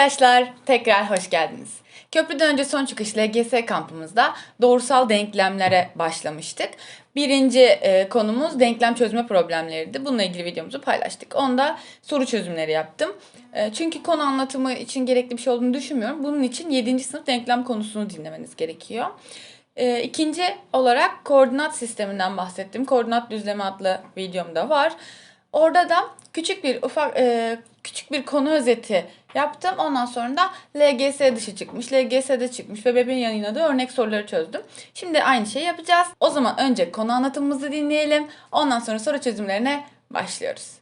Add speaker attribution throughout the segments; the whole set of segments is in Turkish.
Speaker 1: arkadaşlar, tekrar hoş geldiniz. Köprüden önce son çıkış LGS kampımızda doğrusal denklemlere başlamıştık. Birinci e, konumuz denklem çözme problemleriydi. Bununla ilgili videomuzu paylaştık. Onda soru çözümleri yaptım. E, çünkü konu anlatımı için gerekli bir şey olduğunu düşünmüyorum. Bunun için 7. sınıf denklem konusunu dinlemeniz gerekiyor. E, ikinci olarak koordinat sisteminden bahsettim. Koordinat düzlemi adlı videomda var. Orada da küçük bir ufak e, küçük bir konu özeti yaptım. Ondan sonra da LGS dışı çıkmış, LGS'de çıkmış ve bebeğin yanına da örnek soruları çözdüm. Şimdi aynı şeyi yapacağız. O zaman önce konu anlatımımızı dinleyelim. Ondan sonra soru çözümlerine başlıyoruz.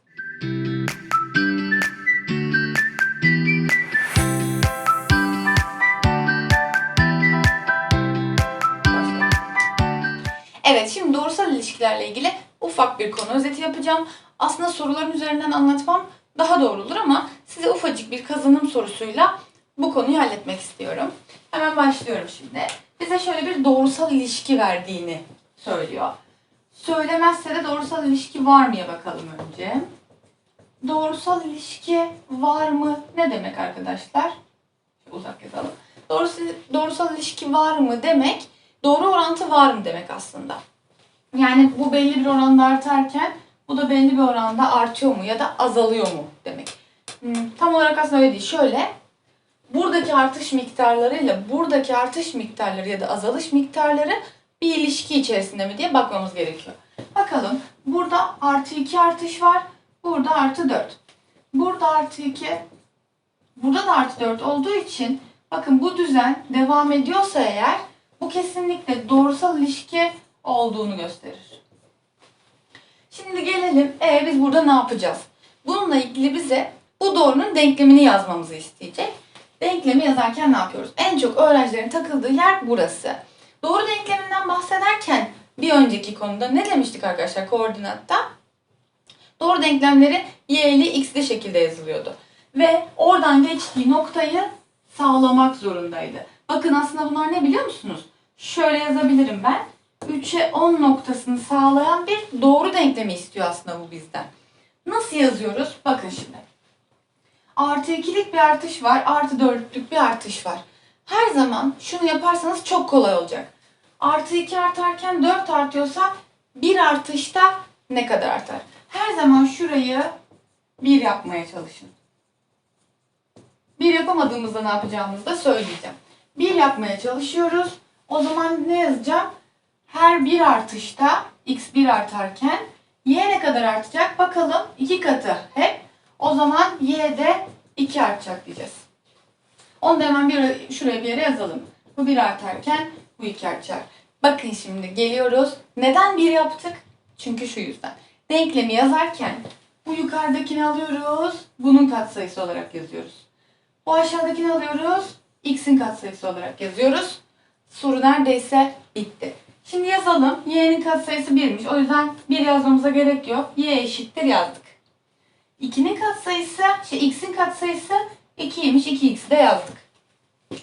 Speaker 1: Evet şimdi doğrusal ilişkilerle ilgili ufak bir konu özeti yapacağım. Aslında soruların üzerinden anlatmam daha doğru olur ama size ufacık bir kazanım sorusuyla bu konuyu halletmek istiyorum. Hemen başlıyorum şimdi. Bize şöyle bir doğrusal ilişki verdiğini söylüyor. Söylemezse de doğrusal ilişki var mıya bakalım önce. Doğrusal ilişki var mı? Ne demek arkadaşlar? Uzak yazalım. Doğrusal, doğrusal ilişki var mı demek doğru orantı var mı demek aslında. Yani bu belli bir oranda artarken bu da belli bir oranda artıyor mu ya da azalıyor mu demek. Hmm, tam olarak aslında öyle değil. Şöyle buradaki artış miktarlarıyla buradaki artış miktarları ya da azalış miktarları bir ilişki içerisinde mi diye bakmamız gerekiyor. Bakalım burada artı 2 artış var. Burada artı 4. Burada artı 2 burada da artı 4 olduğu için bakın bu düzen devam ediyorsa eğer bu kesinlikle doğrusal ilişki olduğunu gösterir. Şimdi gelelim. E biz burada ne yapacağız? Bununla ilgili bize bu doğrunun denklemini yazmamızı isteyecek. Denklemi yazarken ne yapıyoruz? En çok öğrencilerin takıldığı yer burası. Doğru denkleminden bahsederken bir önceki konuda ne demiştik arkadaşlar koordinatta? Doğru denklemleri y'li x'li şekilde yazılıyordu. Ve oradan geçtiği noktayı sağlamak zorundaydı. Bakın aslında bunlar ne biliyor musunuz? Şöyle yazabilirim ben. 3'e 10 noktasını sağlayan bir doğru denklemi istiyor aslında bu bizden. Nasıl yazıyoruz? Bakın şimdi. Artı 2'lik bir artış var. Artı 4'lük bir artış var. Her zaman şunu yaparsanız çok kolay olacak. Artı 2 artarken 4 artıyorsa bir artışta ne kadar artar? Her zaman şurayı 1 yapmaya çalışın. 1 yapamadığımızda ne yapacağımızı da söyleyeceğim. 1 yapmaya çalışıyoruz. O zaman ne yazacağım? Her bir artışta x 1 artarken y ne kadar artacak? Bakalım 2 katı hep. O zaman y de 2 artacak diyeceğiz. Onu da hemen bir, şuraya bir yere yazalım. Bu 1 artarken bu 2 artacak. Bakın şimdi geliyoruz. Neden 1 yaptık? Çünkü şu yüzden. Denklemi yazarken bu yukarıdakini alıyoruz. Bunun katsayısı olarak yazıyoruz. Bu aşağıdakini alıyoruz. X'in katsayısı olarak yazıyoruz. Soru neredeyse bitti. Şimdi yazalım. Y'nin katsayısı 1'miş. O yüzden 1 yazmamıza gerek yok. Y eşittir yazdık. 2'nin katsayısı, şey X'in katsayısı 2'ymiş. 2X'i de yazdık.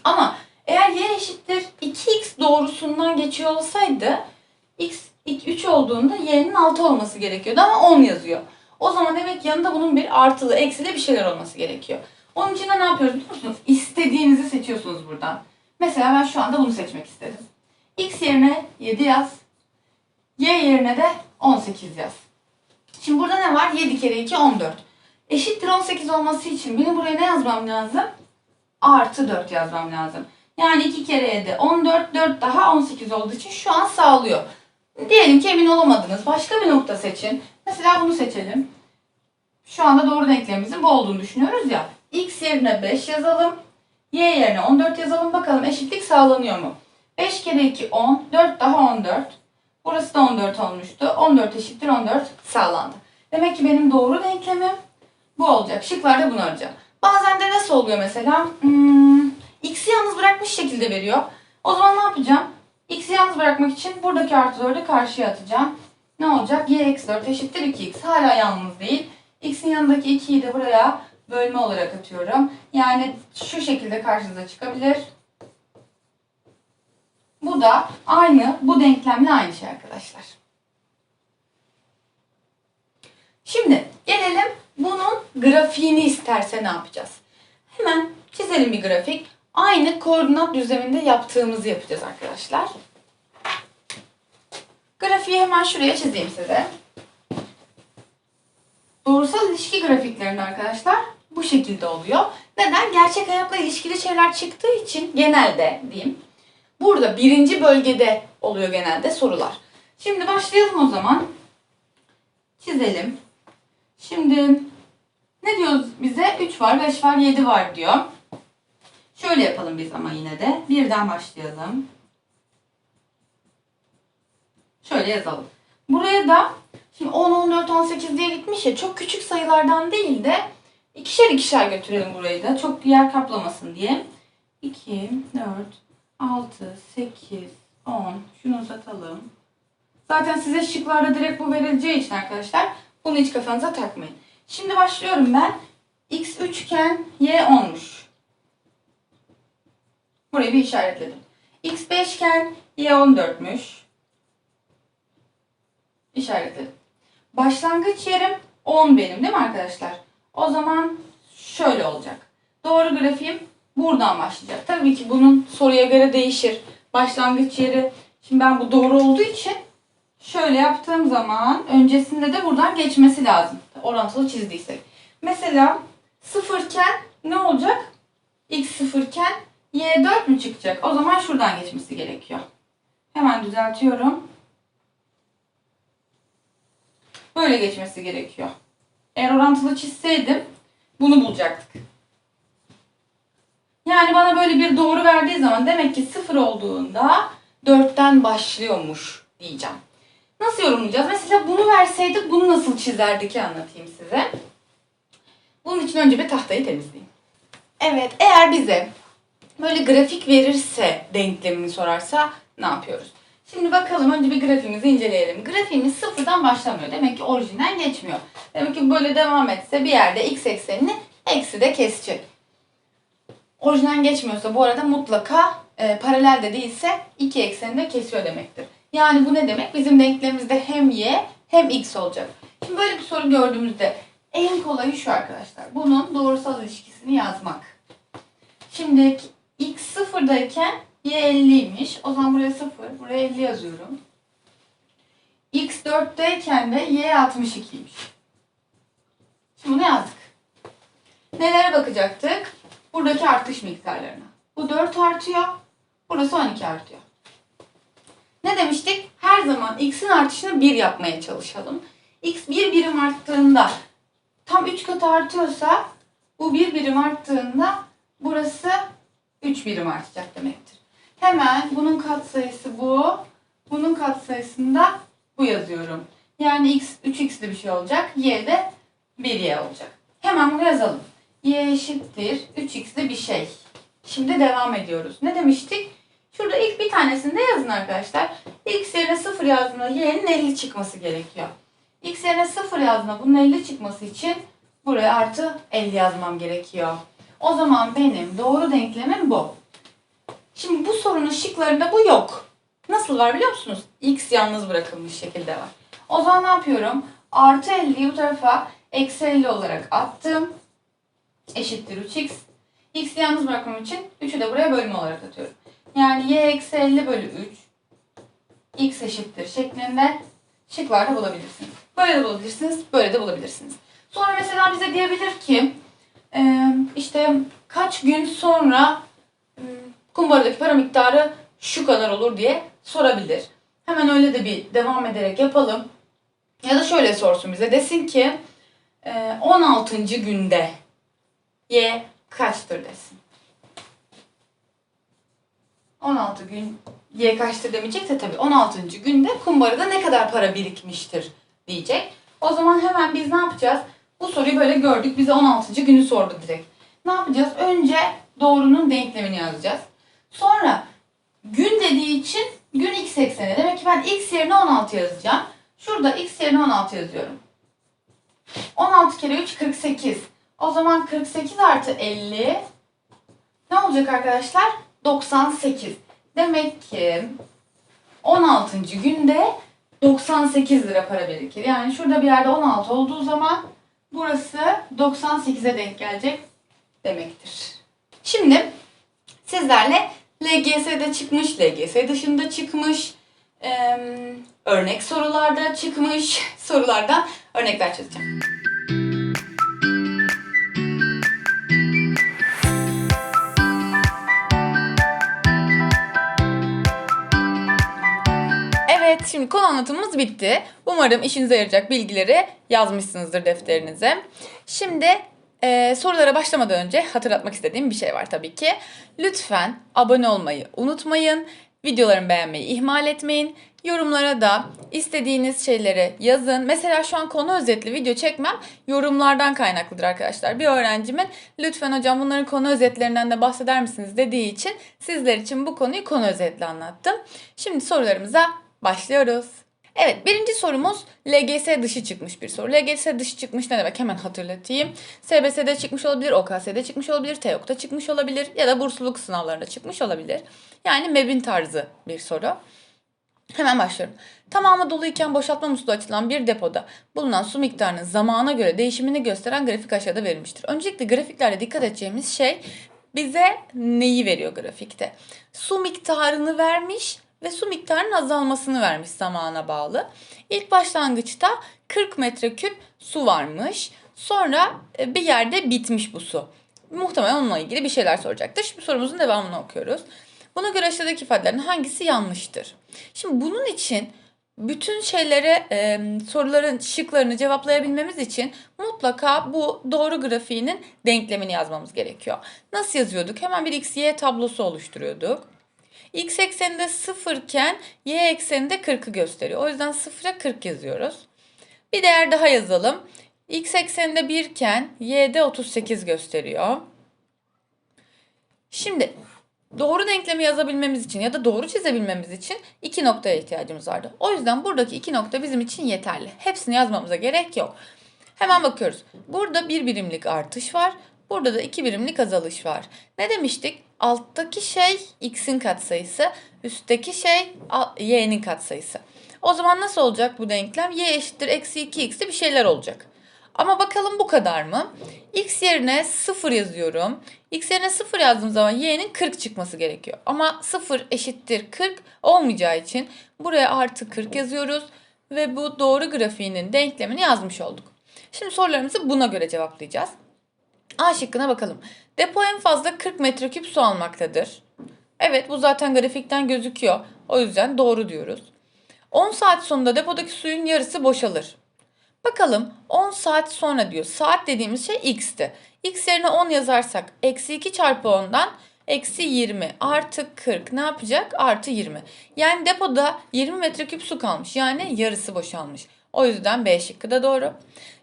Speaker 1: Ama eğer Y eşittir 2X doğrusundan geçiyor olsaydı X 3 olduğunda Y'nin 6 olması gerekiyordu ama 10 yazıyor. O zaman demek yanında bunun bir artılı, eksili bir şeyler olması gerekiyor. Onun için de ne yapıyoruz biliyor musunuz? İstediğinizi seçiyorsunuz buradan. Mesela ben şu anda bunu seçmek istedim. X yerine 7 yaz. Y yerine de 18 yaz. Şimdi burada ne var? 7 kere 2 14. Eşittir 18 olması için benim buraya ne yazmam lazım? Artı 4 yazmam lazım. Yani 2 kere 7 14, 4 daha 18 olduğu için şu an sağlıyor. Diyelim ki emin olamadınız. Başka bir nokta seçin. Mesela bunu seçelim. Şu anda doğru denklemimizin bu olduğunu düşünüyoruz ya. X yerine 5 yazalım. Y yerine 14 yazalım. Bakalım eşitlik sağlanıyor mu? 5 kere 2 10. 4 daha 14. Burası da 14 olmuştu. 14 eşittir 14 sağlandı. Demek ki benim doğru denklemim bu olacak. Şıklarda bunu arayacağım. Bazen de nasıl oluyor mesela? Hmm, X'i yalnız bırakmış şekilde veriyor. O zaman ne yapacağım? X'i yalnız bırakmak için buradaki artı 4'ü karşıya atacağım. Ne olacak? Y eksi 4 eşittir 2x. Hala yalnız değil. X'in yanındaki 2'yi de buraya bölme olarak atıyorum. Yani şu şekilde karşınıza çıkabilir. Bu da aynı, bu denklemle aynı şey arkadaşlar. Şimdi gelelim bunun grafiğini isterse ne yapacağız? Hemen Çizelim bir grafik. Aynı koordinat düzleminde yaptığımızı yapacağız arkadaşlar. Grafiği hemen şuraya çizeyim size. Doğrusal ilişki grafiklerinde arkadaşlar bu şekilde oluyor. Neden? Gerçek hayatla ilişkili şeyler çıktığı için genelde diyeyim. Burada birinci bölgede oluyor genelde sorular. Şimdi başlayalım o zaman. Çizelim. Şimdi ne diyoruz bize? 3 var, 5 var, 7 var diyor. Şöyle yapalım biz ama yine de. Birden başlayalım. Şöyle yazalım. Buraya da şimdi 10, 14, 18 diye gitmiş ya çok küçük sayılardan değil de ikişer ikişer götürelim burayı da. Çok yer kaplamasın diye. 2, 4, 6, 8, 10. Şunu uzatalım. Zaten size şıklarda direkt bu verileceği için arkadaşlar bunu hiç kafanıza takmayın. Şimdi başlıyorum ben. X 3 iken Y 10'muş. Burayı bir işaretledim. X 5 iken Y 14'müş. İşaretledim. Başlangıç yerim 10 benim değil mi arkadaşlar? O zaman şöyle olacak. Doğru grafiğim buradan başlayacak. Tabii ki bunun soruya göre değişir. Başlangıç yeri şimdi ben bu doğru olduğu için şöyle yaptığım zaman öncesinde de buradan geçmesi lazım. Orantılı çizdiysek. Mesela sıfırken ne olacak? X sıfırken Y 4 mü çıkacak? O zaman şuradan geçmesi gerekiyor. Hemen düzeltiyorum. Böyle geçmesi gerekiyor. Eğer orantılı çizseydim bunu bulacaktık. Yani bana böyle bir doğru verdiği zaman demek ki sıfır olduğunda 4'ten başlıyormuş diyeceğim. Nasıl yorumlayacağız? Mesela bunu verseydik bunu nasıl çizerdik anlatayım size. Bunun için önce bir tahtayı temizleyeyim. Evet eğer bize böyle grafik verirse denklemini sorarsa ne yapıyoruz? Şimdi bakalım önce bir grafiğimizi inceleyelim. Grafiğimiz sıfırdan başlamıyor. Demek ki orijinden geçmiyor. Demek ki böyle devam etse bir yerde x eksenini eksi de kesecek. Orijinden geçmiyorsa bu arada mutlaka e, paralel de değilse iki ekseni de kesiyor demektir. Yani bu ne demek? Bizim denklemimizde hem y hem x olacak. Şimdi böyle bir soru gördüğümüzde en kolayı şu arkadaşlar. Bunun doğrusal ilişkisini yazmak. Şimdi x sıfırdayken y 50'ymiş. O zaman buraya 0, buraya 50 yazıyorum. x 4'teyken de y 62'ymiş. Şimdi bunu yazdık. Nelere bakacaktık? Buradaki artış miktarlarına. Bu 4 artıyor. Burası 12 artıyor. Ne demiştik? Her zaman x'in artışını 1 yapmaya çalışalım. x 1 birim arttığında tam 3 katı artıyorsa bu 1 birim arttığında burası 3 birim artacak demektir. Hemen bunun katsayısı bu. Bunun katsayısında bu yazıyorum. Yani x 3x'li bir şey olacak. Y de 1y olacak. Hemen bunu yazalım. y eşittir 3x'li bir şey. Şimdi devam ediyoruz. Ne demiştik? Şurada ilk bir tanesini de yazın arkadaşlar. X yerine 0 yazdığında y'nin 50 çıkması gerekiyor. X yerine 0 yazdığında bunun 50 çıkması için buraya artı 50 yazmam gerekiyor. O zaman benim doğru denklemim bu. Şimdi bu sorunun şıklarında bu yok. Nasıl var biliyor musunuz? X yalnız bırakılmış şekilde var. O zaman ne yapıyorum? Artı 50'yi bu tarafa eksi 50 olarak attım. Eşittir 3x. X'i yalnız bırakmam için 3'ü de buraya bölme olarak atıyorum. Yani y eksi 50 bölü 3 x eşittir şeklinde şıklarda bulabilirsiniz. Böyle de bulabilirsiniz, böyle de bulabilirsiniz. Sonra mesela bize diyebilir ki e, işte kaç gün sonra e, kumbaradaki para miktarı şu kadar olur diye sorabilir. Hemen öyle de bir devam ederek yapalım. Ya da şöyle sorsun bize desin ki e, 16. günde y kaçtır desin. 16 gün y kaçtır demeyecek de tabii 16. günde kumbarada ne kadar para birikmiştir diyecek. O zaman hemen biz ne yapacağız? Bu soruyu böyle gördük. Bize 16. günü sordu direkt. Ne yapacağız? Önce doğrunun denklemini yazacağız. Sonra gün dediği için gün x ekseni. Demek ki ben x yerine 16 yazacağım. Şurada x yerine 16 yazıyorum. 16 kere 3 48. O zaman 48 artı 50 ne olacak arkadaşlar? 98. Demek ki 16. günde 98 lira para birikir. Yani şurada bir yerde 16 olduğu zaman burası 98'e denk gelecek demektir. Şimdi sizlerle LGS'de çıkmış, LGS dışında çıkmış, örnek sorularda çıkmış sorulardan örnekler çözeceğim. Şimdi konu anlatımımız bitti. Umarım işinize yarayacak bilgileri yazmışsınızdır defterinize. Şimdi e, sorulara başlamadan önce hatırlatmak istediğim bir şey var tabii ki. Lütfen abone olmayı unutmayın. Videolarımı beğenmeyi ihmal etmeyin. Yorumlara da istediğiniz şeyleri yazın. Mesela şu an konu özetli video çekmem yorumlardan kaynaklıdır arkadaşlar. Bir öğrencimin lütfen hocam bunların konu özetlerinden de bahseder misiniz dediği için sizler için bu konuyu konu özetli anlattım. Şimdi sorularımıza başlıyoruz. Evet birinci sorumuz LGS dışı çıkmış bir soru. LGS dışı çıkmış ne demek hemen hatırlatayım. SBS'de çıkmış olabilir, OKS'de çıkmış olabilir, TEOK'ta çıkmış olabilir ya da bursluluk sınavlarında çıkmış olabilir. Yani MEB'in tarzı bir soru. Hemen başlıyorum. Tamamı doluyken boşaltma musluğu açılan bir depoda bulunan su miktarının zamana göre değişimini gösteren grafik aşağıda verilmiştir. Öncelikle grafiklerde dikkat edeceğimiz şey bize neyi veriyor grafikte? Su miktarını vermiş ve su miktarının azalmasını vermiş zamana bağlı. İlk başlangıçta 40 metreküp su varmış. Sonra e, bir yerde bitmiş bu su. Muhtemelen onunla ilgili bir şeyler soracaktır. Şimdi sorumuzun devamını okuyoruz. Buna göre aşağıdaki ifadelerin hangisi yanlıştır? Şimdi bunun için bütün şeylere e, soruların şıklarını cevaplayabilmemiz için mutlaka bu doğru grafiğinin denklemini yazmamız gerekiyor. Nasıl yazıyorduk? Hemen bir x, y tablosu oluşturuyorduk. X ekseninde 0 iken y ekseninde 40'ı gösteriyor. O yüzden 0'a 40 yazıyoruz. Bir değer daha yazalım. X ekseninde 1 iken y'de 38 gösteriyor. Şimdi doğru denklemi yazabilmemiz için ya da doğru çizebilmemiz için iki noktaya ihtiyacımız vardı. O yüzden buradaki iki nokta bizim için yeterli. Hepsini yazmamıza gerek yok. Hemen bakıyoruz. Burada bir birimlik artış var. Burada da iki birimlik azalış var. Ne demiştik? Alttaki şey x'in katsayısı, üstteki şey y'nin katsayısı. O zaman nasıl olacak bu denklem? y eşittir eksi 2x'te bir şeyler olacak. Ama bakalım bu kadar mı? X yerine 0 yazıyorum. X yerine 0 yazdığım zaman y'nin 40 çıkması gerekiyor. Ama 0 eşittir 40 olmayacağı için buraya artı 40 yazıyoruz. Ve bu doğru grafiğinin denklemini yazmış olduk. Şimdi sorularımızı buna göre cevaplayacağız. A şıkkına bakalım. Depo en fazla 40 metreküp su almaktadır. Evet bu zaten grafikten gözüküyor. O yüzden doğru diyoruz. 10 saat sonunda depodaki suyun yarısı boşalır. Bakalım 10 saat sonra diyor. Saat dediğimiz şey x'ti. x yerine 10 yazarsak eksi 2 çarpı 10'dan eksi 20 artı 40 ne yapacak? Artı 20. Yani depoda 20 metreküp su kalmış. Yani yarısı boşalmış. O yüzden B şıkkı da doğru.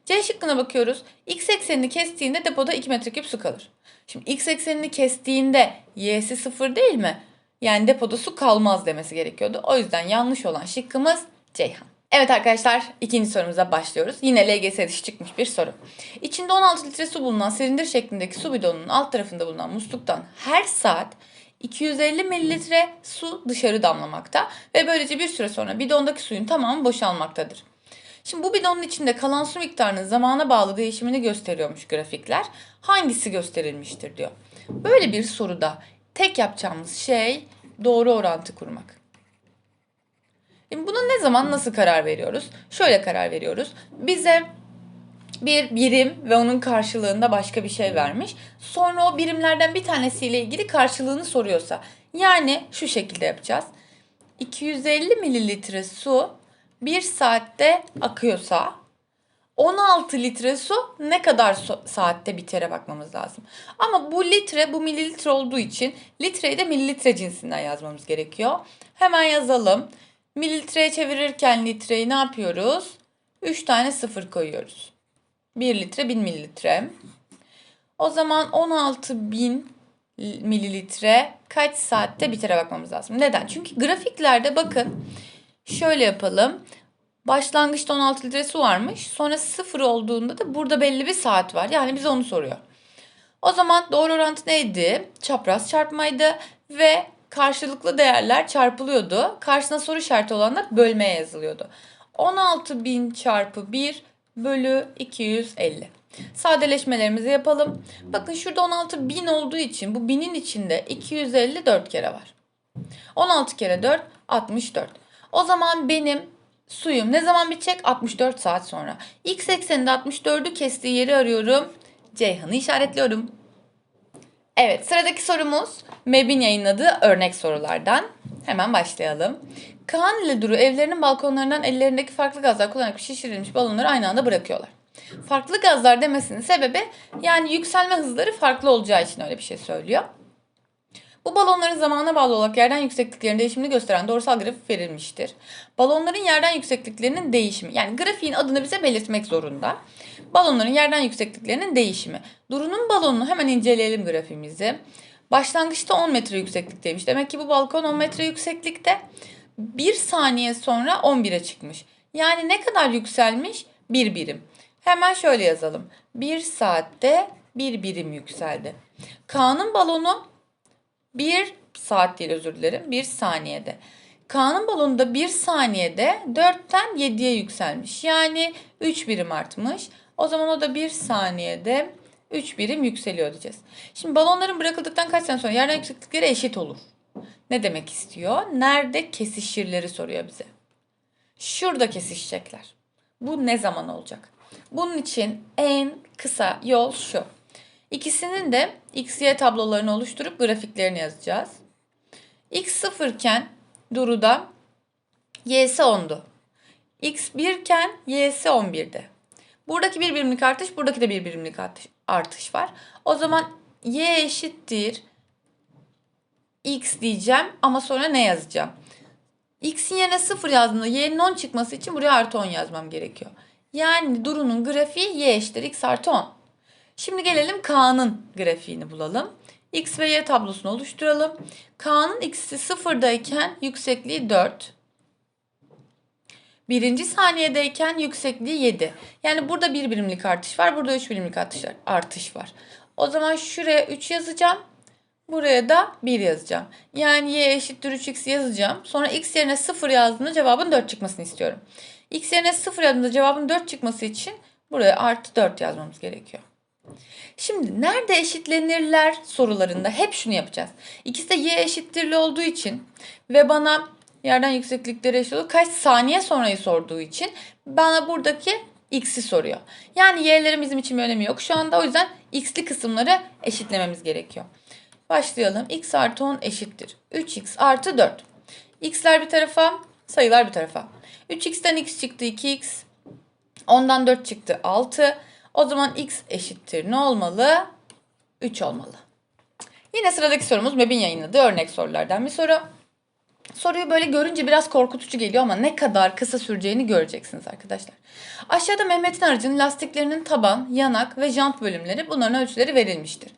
Speaker 1: C şıkkına bakıyoruz. X eksenini kestiğinde depoda 2 metreküp su kalır. Şimdi x eksenini kestiğinde y'si 0 değil mi? Yani depoda su kalmaz demesi gerekiyordu. O yüzden yanlış olan şıkkımız Ceyhan. Evet arkadaşlar ikinci sorumuza başlıyoruz. Yine LGS dışı çıkmış bir soru. İçinde 16 litre su bulunan silindir şeklindeki su bidonunun alt tarafında bulunan musluktan her saat 250 mililitre su dışarı damlamakta ve böylece bir süre sonra bidondaki suyun tamamı boşalmaktadır. Şimdi bu bidonun içinde kalan su miktarının zamana bağlı değişimini gösteriyormuş grafikler. Hangisi gösterilmiştir diyor. Böyle bir soruda tek yapacağımız şey doğru orantı kurmak. Şimdi buna ne zaman nasıl karar veriyoruz? Şöyle karar veriyoruz. Bize bir birim ve onun karşılığında başka bir şey vermiş. Sonra o birimlerden bir tanesiyle ilgili karşılığını soruyorsa. Yani şu şekilde yapacağız. 250 mililitre su bir saatte akıyorsa 16 litre su ne kadar so- saatte bitere bakmamız lazım. Ama bu litre bu mililitre olduğu için litreyi de mililitre cinsinden yazmamız gerekiyor. Hemen yazalım. Mililitreye çevirirken litreyi ne yapıyoruz? 3 tane sıfır koyuyoruz. 1 litre 1000 mililitre. O zaman 16 bin mililitre kaç saatte bitere bakmamız lazım. Neden? Çünkü grafiklerde bakın şöyle yapalım. Başlangıçta 16 litre su varmış. Sonra sıfır olduğunda da burada belli bir saat var. Yani bize onu soruyor. O zaman doğru orantı neydi? Çapraz çarpmaydı ve karşılıklı değerler çarpılıyordu. Karşısına soru işareti olanlar bölmeye yazılıyordu. 16.000 çarpı 1
Speaker 2: bölü 250. Sadeleşmelerimizi yapalım. Bakın şurada 16 bin olduğu için bu binin içinde 250 4 kere var. 16 kere 4 64. O zaman benim suyum ne zaman bitecek? 64 saat sonra. X ekseninde 64'ü kestiği yeri arıyorum. Ceyhan'ı işaretliyorum. Evet sıradaki sorumuz MEB'in yayınladığı örnek sorulardan. Hemen başlayalım. Kaan ile Duru evlerinin balkonlarından ellerindeki farklı gazlar kullanarak şişirilmiş balonları aynı anda bırakıyorlar. Farklı gazlar demesinin sebebi yani yükselme hızları farklı olacağı için öyle bir şey söylüyor. Bu balonların zamana bağlı olarak yerden yüksekliklerinin değişimini gösteren doğrusal grafik verilmiştir. Balonların yerden yüksekliklerinin değişimi yani grafiğin adını bize belirtmek zorunda. Balonların yerden yüksekliklerinin değişimi. Duru'nun balonunu hemen inceleyelim grafiğimizi. Başlangıçta 10 metre yükseklikteymiş. Demek ki bu balkon 10 metre yükseklikte. 1 saniye sonra 11'e çıkmış. Yani ne kadar yükselmiş? 1 birim. Hemen şöyle yazalım. 1 saatte 1 birim yükseldi. Kaan'ın balonu 1 saat değil özür dilerim. 1 saniyede. Kaan'ın balonunda 1 saniyede 4'ten 7'ye yükselmiş. Yani 3 birim artmış. O zaman o da 1 saniyede 3 birim yükseliyor diyeceğiz. Şimdi balonların bırakıldıktan kaç sene sonra yerden yükseklikleri eşit olur. Ne demek istiyor? Nerede kesişirleri soruyor bize. Şurada kesişecekler. Bu ne zaman olacak? Bunun için en kısa yol şu. İkisinin de x, y tablolarını oluşturup grafiklerini yazacağız. x 0 iken Duru'da y'si 10'du. x 1 iken y'si 11'di. Buradaki bir birimlik artış, buradaki de bir birimlik artış, artış var. O zaman y eşittir x diyeceğim ama sonra ne yazacağım? x'in yerine 0 yazdığımda y'nin 10 çıkması için buraya artı 10 yazmam gerekiyor. Yani Duru'nun grafiği y eşittir x artı 10. Şimdi gelelim K'nın grafiğini bulalım. X ve Y tablosunu oluşturalım. K'nın x'i sıfırdayken yüksekliği 4. Birinci saniyedeyken yüksekliği 7. Yani burada bir birimlik artış var. Burada 3 birimlik artış, artış var. O zaman şuraya 3 yazacağım. Buraya da 1 yazacağım. Yani y eşittir 3x yazacağım. Sonra x yerine 0 yazdığımda cevabın 4 çıkmasını istiyorum. x yerine 0 yazdığımda cevabın 4 çıkması için buraya artı 4 yazmamız gerekiyor. Şimdi nerede eşitlenirler sorularında hep şunu yapacağız. İkisi de y eşittirli olduğu için ve bana yerden yükseklikleri eşit olduğu kaç saniye sonrayı sorduğu için bana buradaki x'i soruyor. Yani y'lerin bizim için bir önemi yok. Şu anda o yüzden x'li kısımları eşitlememiz gerekiyor. Başlayalım. x artı 10 eşittir. 3x artı 4. x'ler bir tarafa, sayılar bir tarafa. 3x'ten x çıktı 2x. 10'dan 4 çıktı 6. O zaman x eşittir ne olmalı? 3 olmalı. Yine sıradaki sorumuz MEB'in yayınladığı örnek sorulardan bir soru. Soruyu böyle görünce biraz korkutucu geliyor ama ne kadar kısa süreceğini göreceksiniz arkadaşlar. Aşağıda Mehmet'in aracının lastiklerinin taban, yanak ve jant bölümleri bunların ölçüleri verilmiştir.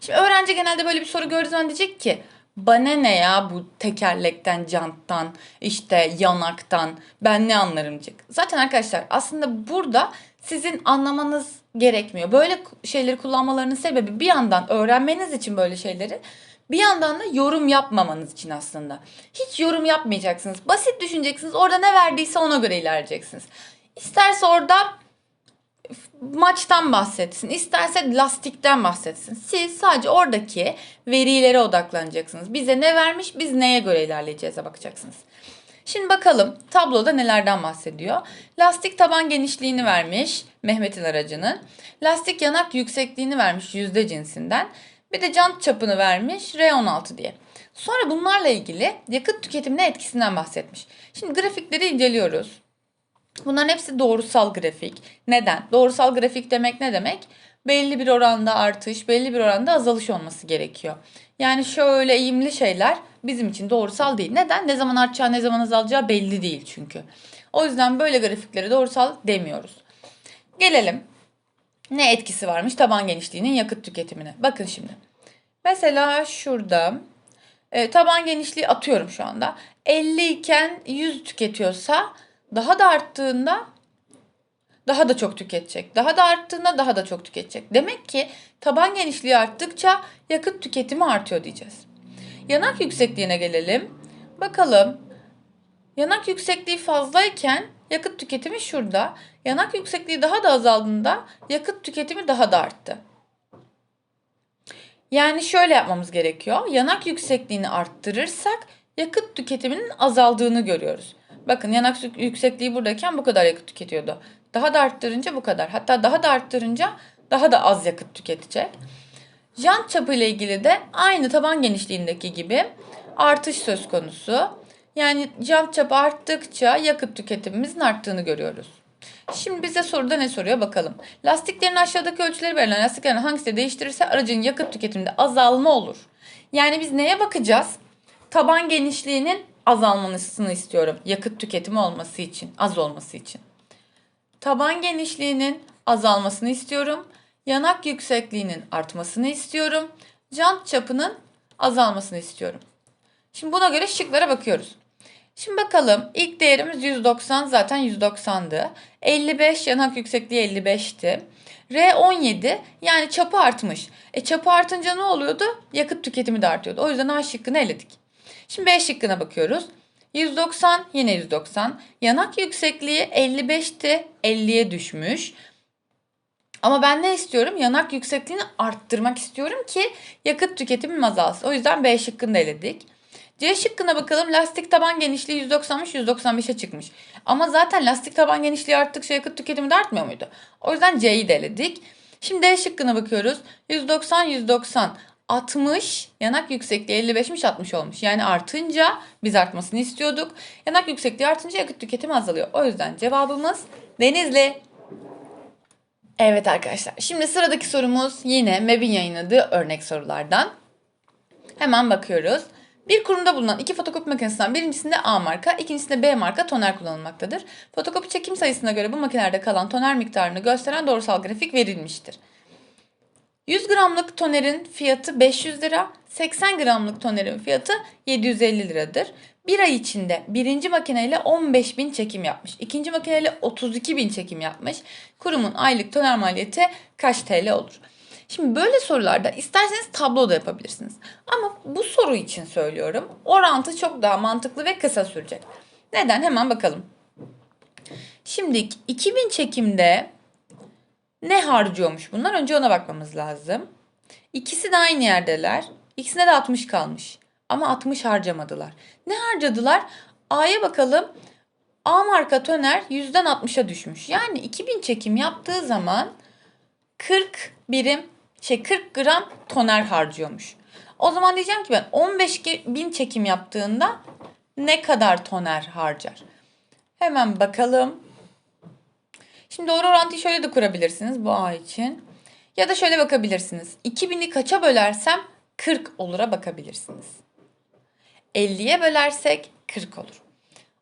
Speaker 2: Şimdi öğrenci genelde böyle bir soru gördüğü zaman diyecek ki bana ne ya bu tekerlekten, janttan, işte yanaktan ben ne anlarım diyecek. Zaten arkadaşlar aslında burada sizin anlamanız gerekmiyor. Böyle şeyleri kullanmalarının sebebi bir yandan öğrenmeniz için böyle şeyleri bir yandan da yorum yapmamanız için aslında. Hiç yorum yapmayacaksınız. Basit düşüneceksiniz. Orada ne verdiyse ona göre ilerleyeceksiniz. İsterse orada maçtan bahsetsin, isterse lastikten bahsetsin. Siz sadece oradaki verilere odaklanacaksınız. Bize ne vermiş, biz neye göre ilerleyeceğize bakacaksınız. Şimdi bakalım tabloda nelerden bahsediyor. Lastik taban genişliğini vermiş Mehmet'in aracının. Lastik yanak yüksekliğini vermiş yüzde cinsinden. Bir de jant çapını vermiş R16 diye. Sonra bunlarla ilgili yakıt tüketimine etkisinden bahsetmiş. Şimdi grafikleri inceliyoruz. Bunların hepsi doğrusal grafik. Neden? Doğrusal grafik demek ne demek? Belli bir oranda artış, belli bir oranda azalış olması gerekiyor. Yani şöyle eğimli şeyler bizim için doğrusal değil. Neden? Ne zaman artacağı, ne zaman azalacağı belli değil çünkü. O yüzden böyle grafikleri doğrusal demiyoruz. Gelelim. Ne etkisi varmış taban genişliğinin yakıt tüketimine? Bakın şimdi. Mesela şurada e, taban genişliği atıyorum şu anda. 50 iken 100 tüketiyorsa daha da arttığında daha da çok tüketecek. Daha da arttığında daha da çok tüketecek. Demek ki taban genişliği arttıkça yakıt tüketimi artıyor diyeceğiz. Yanak yüksekliğine gelelim. Bakalım. Yanak yüksekliği fazlayken yakıt tüketimi şurada. Yanak yüksekliği daha da azaldığında yakıt tüketimi daha da arttı. Yani şöyle yapmamız gerekiyor. Yanak yüksekliğini arttırırsak yakıt tüketiminin azaldığını görüyoruz. Bakın yanak yük- yüksekliği buradayken bu kadar yakıt tüketiyordu. Daha da arttırınca bu kadar. Hatta daha da arttırınca daha da az yakıt tüketecek. Jant çapı ile ilgili de aynı taban genişliğindeki gibi artış söz konusu. Yani jant çapı arttıkça yakıt tüketimimizin arttığını görüyoruz. Şimdi bize soruda ne soruyor bakalım. Lastiklerin aşağıdaki ölçüleri verilen lastiklerin hangisi değiştirirse aracın yakıt tüketiminde azalma olur. Yani biz neye bakacağız? Taban genişliğinin azalmasını istiyorum. Yakıt tüketimi olması için, az olması için. Taban genişliğinin azalmasını istiyorum. Yanak yüksekliğinin artmasını istiyorum. Jant çapının azalmasını istiyorum. Şimdi buna göre şıklara bakıyoruz. Şimdi bakalım ilk değerimiz 190 zaten 190'dı. 55 yanak yüksekliği 55'ti. R 17 yani çapı artmış. E çapı artınca ne oluyordu? Yakıt tüketimi de artıyordu. O yüzden A şıkkını eledik. Şimdi B şıkkına bakıyoruz. 190 yine 190. Yanak yüksekliği 55'ti 50'ye düşmüş. Ama ben ne istiyorum? Yanak yüksekliğini arttırmak istiyorum ki yakıt tüketimim azalsın. O yüzden B şıkkını da eledik. C şıkkına bakalım. Lastik taban genişliği 190'mış 195'e çıkmış. Ama zaten lastik taban genişliği arttıkça yakıt tüketimi de artmıyor muydu? O yüzden C'yi de eledik. Şimdi D şıkkına bakıyoruz. 190 190 60 yanak yüksekliği 55'miş 60 olmuş. Yani artınca biz artmasını istiyorduk. Yanak yüksekliği artınca yakıt tüketimi azalıyor. O yüzden cevabımız Denizli. Evet arkadaşlar. Şimdi sıradaki sorumuz yine MEB'in yayınladığı örnek sorulardan. Hemen bakıyoruz. Bir kurumda bulunan iki fotokopi makinesinden birincisinde A marka, ikincisinde B marka toner kullanılmaktadır. Fotokopi çekim sayısına göre bu makinelerde kalan toner miktarını gösteren doğrusal grafik verilmiştir. 100 gramlık tonerin fiyatı 500 lira, 80 gramlık tonerin fiyatı 750 liradır. Bir ay içinde birinci makineyle 15 bin çekim yapmış. ikinci makineyle 32 bin çekim yapmış. Kurumun aylık toner maliyeti kaç TL olur? Şimdi böyle sorularda isterseniz tablo da yapabilirsiniz. Ama bu soru için söylüyorum. Orantı çok daha mantıklı ve kısa sürecek. Neden? Hemen bakalım. Şimdi 2000 çekimde ne harcıyormuş bunlar? Önce ona bakmamız lazım. İkisi de aynı yerdeler. İkisine de 60 kalmış. Ama 60 harcamadılar. Ne harcadılar? A'ya bakalım. A marka toner 100'den 60'a düşmüş. Yani 2000 çekim yaptığı zaman 40 birim şey 40 gram toner harcıyormuş. O zaman diyeceğim ki ben 15 bin çekim yaptığında ne kadar toner harcar? Hemen bakalım. Şimdi doğru orantıyı şöyle de kurabilirsiniz bu A için. Ya da şöyle bakabilirsiniz. 2000'i kaça bölersem 40 olura bakabilirsiniz. 50'ye bölersek 40 olur.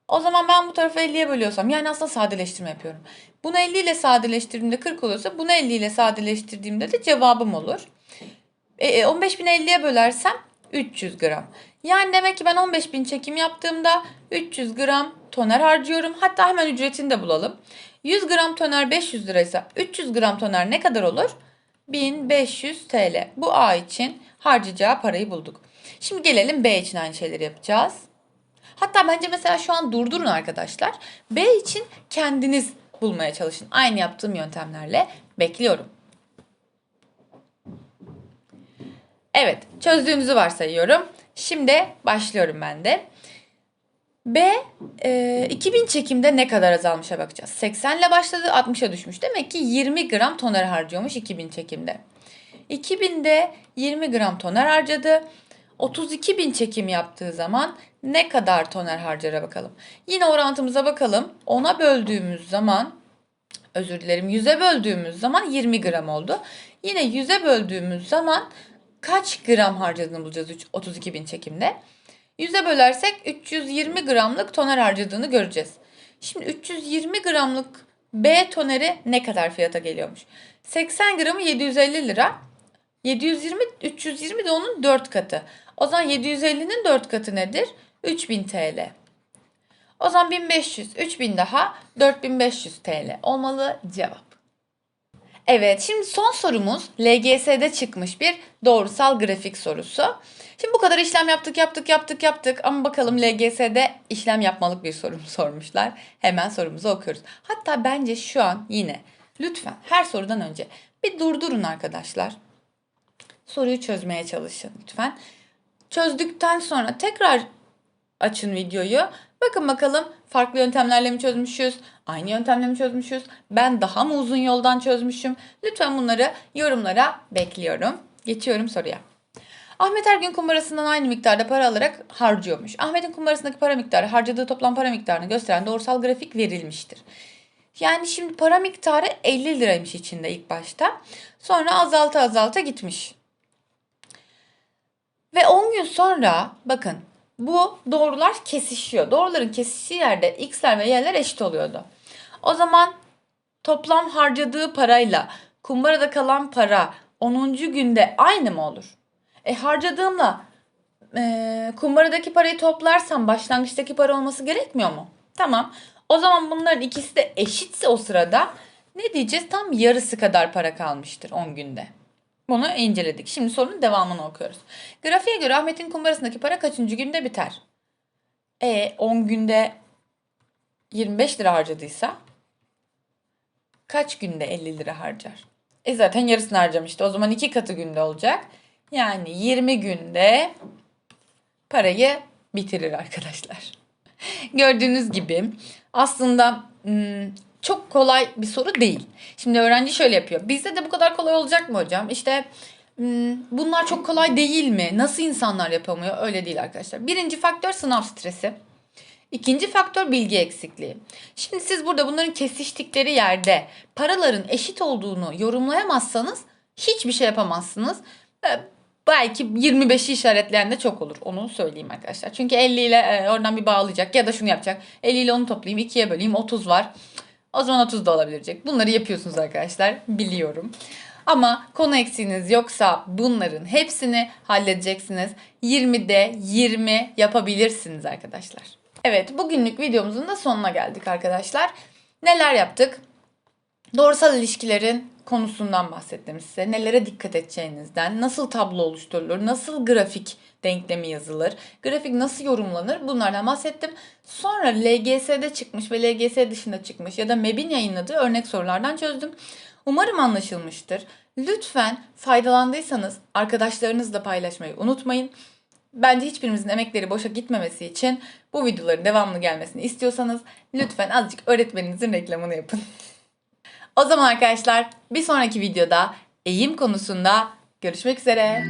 Speaker 2: O zaman ben bu tarafı 50'ye bölüyorsam yani aslında sadeleştirme yapıyorum. Bunu 50 ile sadeleştirdiğimde 40 oluyorsa bunu 50 ile sadeleştirdiğimde de cevabım olur. E, 15.000'i 50'ye bölersem 300 gram. Yani demek ki ben 15.000 çekim yaptığımda 300 gram toner harcıyorum. Hatta hemen ücretini de bulalım. 100 gram toner 500 liraysa 300 gram toner ne kadar olur? 1500 TL. Bu A için harcayacağı parayı bulduk. Şimdi gelelim B için aynı şeyleri yapacağız. Hatta bence mesela şu an durdurun arkadaşlar. B için kendiniz bulmaya çalışın. Aynı yaptığım yöntemlerle bekliyorum. Evet, çözdüğümüzü varsayıyorum. Şimdi başlıyorum ben de. B e, 2000 çekimde ne kadar azalmışa bakacağız. 80 ile başladı 60'a düşmüş. Demek ki 20 gram toner harcıyormuş 2000 çekimde. 2000'de 20 gram toner harcadı. 32 bin çekim yaptığı zaman ne kadar toner harcara bakalım. Yine orantımıza bakalım. 10'a böldüğümüz zaman özür dilerim 100'e böldüğümüz zaman 20 gram oldu. Yine 100'e böldüğümüz zaman kaç gram harcadığını bulacağız 32 bin çekimde. 100'e bölersek 320 gramlık toner harcadığını göreceğiz. Şimdi 320 gramlık B toneri ne kadar fiyata geliyormuş? 80 gramı 750 lira. 720, 320 de onun 4 katı. O zaman 750'nin 4 katı nedir? 3000 TL. O zaman 1500, 3000 daha 4500 TL olmalı cevap. Evet, şimdi son sorumuz LGS'de çıkmış bir doğrusal grafik sorusu. Şimdi bu kadar işlem yaptık, yaptık, yaptık, yaptık ama bakalım LGS'de işlem yapmalık bir soru mu sormuşlar. Hemen sorumuzu okuyoruz. Hatta bence şu an yine lütfen her sorudan önce bir durdurun arkadaşlar. Soruyu çözmeye çalışın lütfen. Çözdükten sonra tekrar açın videoyu. Bakın bakalım farklı yöntemlerle mi çözmüşüz? Aynı yöntemle mi çözmüşüz? Ben daha mı uzun yoldan çözmüşüm? Lütfen bunları yorumlara bekliyorum. Geçiyorum soruya. Ahmet her gün kumbarasından aynı miktarda para alarak harcıyormuş. Ahmet'in kumbarasındaki para miktarı harcadığı toplam para miktarını gösteren doğrusal grafik verilmiştir. Yani şimdi para miktarı 50 liraymış içinde ilk başta. Sonra azalta azalta gitmiş. Ve 10 gün sonra bakın bu doğrular kesişiyor. Doğruların kesiştiği yerde x'ler ve y'ler eşit oluyordu. O zaman toplam harcadığı parayla kumbarada kalan para 10. günde aynı mı olur? E harcadığımla e, kumbaradaki parayı toplarsam başlangıçtaki para olması gerekmiyor mu? Tamam. O zaman bunların ikisi de eşitse o sırada ne diyeceğiz? Tam yarısı kadar para kalmıştır 10 günde. Bunu inceledik. Şimdi sorunun devamını okuyoruz. Grafiğe göre Ahmet'in kumbarasındaki para kaçıncı günde biter? E 10 günde 25 lira harcadıysa kaç günde 50 lira harcar? E zaten yarısını harcamıştı. O zaman iki katı günde olacak. Yani 20 günde parayı bitirir arkadaşlar. Gördüğünüz gibi aslında hmm, çok kolay bir soru değil. Şimdi öğrenci şöyle yapıyor. Bizde de bu kadar kolay olacak mı hocam? İşte hmm, bunlar çok kolay değil mi? Nasıl insanlar yapamıyor? Öyle değil arkadaşlar. Birinci faktör sınav stresi. İkinci faktör bilgi eksikliği. Şimdi siz burada bunların kesiştikleri yerde paraların eşit olduğunu yorumlayamazsanız hiçbir şey yapamazsınız. Ee, Belki 25'i işaretleyen de çok olur. Onu söyleyeyim arkadaşlar. Çünkü 50 ile e, oradan bir bağlayacak ya da şunu yapacak. 50 ile onu toplayayım, 2'ye böleyim, 30 var. O zaman 30 da olabilecek. Bunları yapıyorsunuz arkadaşlar. Biliyorum. Ama konu eksiğiniz yoksa bunların hepsini halledeceksiniz. 20'de 20 yapabilirsiniz arkadaşlar. Evet bugünlük videomuzun da sonuna geldik arkadaşlar. Neler yaptık? Doğrusal ilişkilerin konusundan bahsettim size. Nelere dikkat edeceğinizden, nasıl tablo oluşturulur, nasıl grafik denklemi yazılır, grafik nasıl yorumlanır bunlardan bahsettim. Sonra LGS'de çıkmış ve LGS dışında çıkmış ya da MEB'in yayınladığı örnek sorulardan çözdüm. Umarım anlaşılmıştır. Lütfen faydalandıysanız arkadaşlarınızla paylaşmayı unutmayın. Bence hiçbirimizin emekleri boşa gitmemesi için bu videoların devamlı gelmesini istiyorsanız lütfen azıcık öğretmeninizin reklamını yapın. O zaman arkadaşlar bir sonraki videoda eğim konusunda görüşmek üzere.